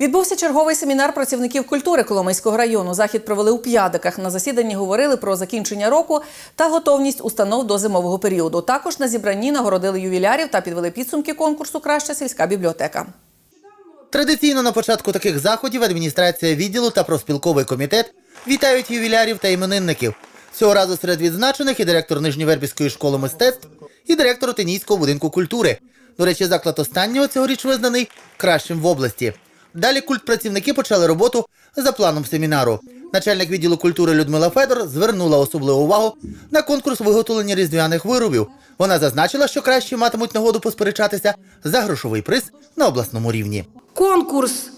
Відбувся черговий семінар працівників культури Коломийського району. Захід провели у п'ядиках. На засіданні говорили про закінчення року та готовність установ до зимового періоду. Також на зібранні нагородили ювілярів та підвели підсумки конкурсу Краща сільська бібліотека. Традиційно на початку таких заходів адміністрація відділу та профспілковий комітет вітають ювілярів та іменинників. Цього разу серед відзначених і директор Нижньовербівської школи мистецтв, і директор Отинійського будинку культури. До речі, заклад останнього цьогоріч визнаний кращим в області. Далі культпрацівники почали роботу за планом семінару. Начальник відділу культури Людмила Федор звернула особливу увагу на конкурс виготовлення різдвяних виробів. Вона зазначила, що краще матимуть нагоду посперечатися за грошовий приз на обласному рівні. Конкурс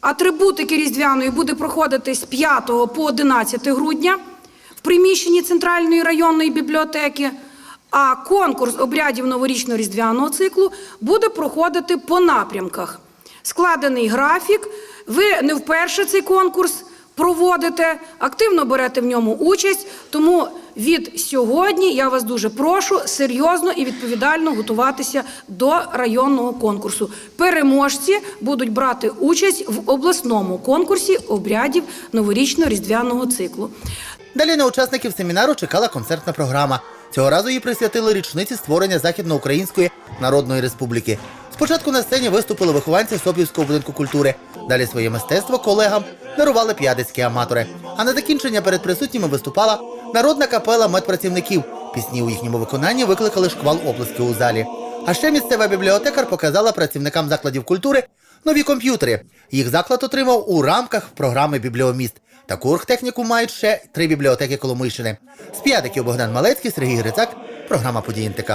атрибутики різдвяної буде проходити з 5 по 11 грудня в приміщенні Центральної районної бібліотеки. А конкурс обрядів новорічно-різдвяного циклу буде проходити по напрямках. Складений графік. Ви не вперше цей конкурс проводите, активно берете в ньому участь. Тому від сьогодні я вас дуже прошу серйозно і відповідально готуватися до районного конкурсу. Переможці будуть брати участь в обласному конкурсі обрядів новорічно-різдвяного циклу. Далі на учасників семінару чекала концертна програма. Цього разу її присвятили річниці створення Західноукраїнської Народної Республіки. Спочатку на сцені виступили вихованці Сопівського будинку культури. Далі своє мистецтво колегам дарували п'ядицькі аматори. А на закінчення перед присутніми виступала народна капела медпрацівників. Пісні у їхньому виконанні викликали шквал оплесків у залі. А ще місцева бібліотекар показала працівникам закладів культури нові комп'ютери. Їх заклад отримав у рамках програми Бібліоміст. Таку оргтехніку мають ще три бібліотеки Коломийщини. З п'ятиків Богдан Малецький, Сергій Грицак, програма «Події НТК».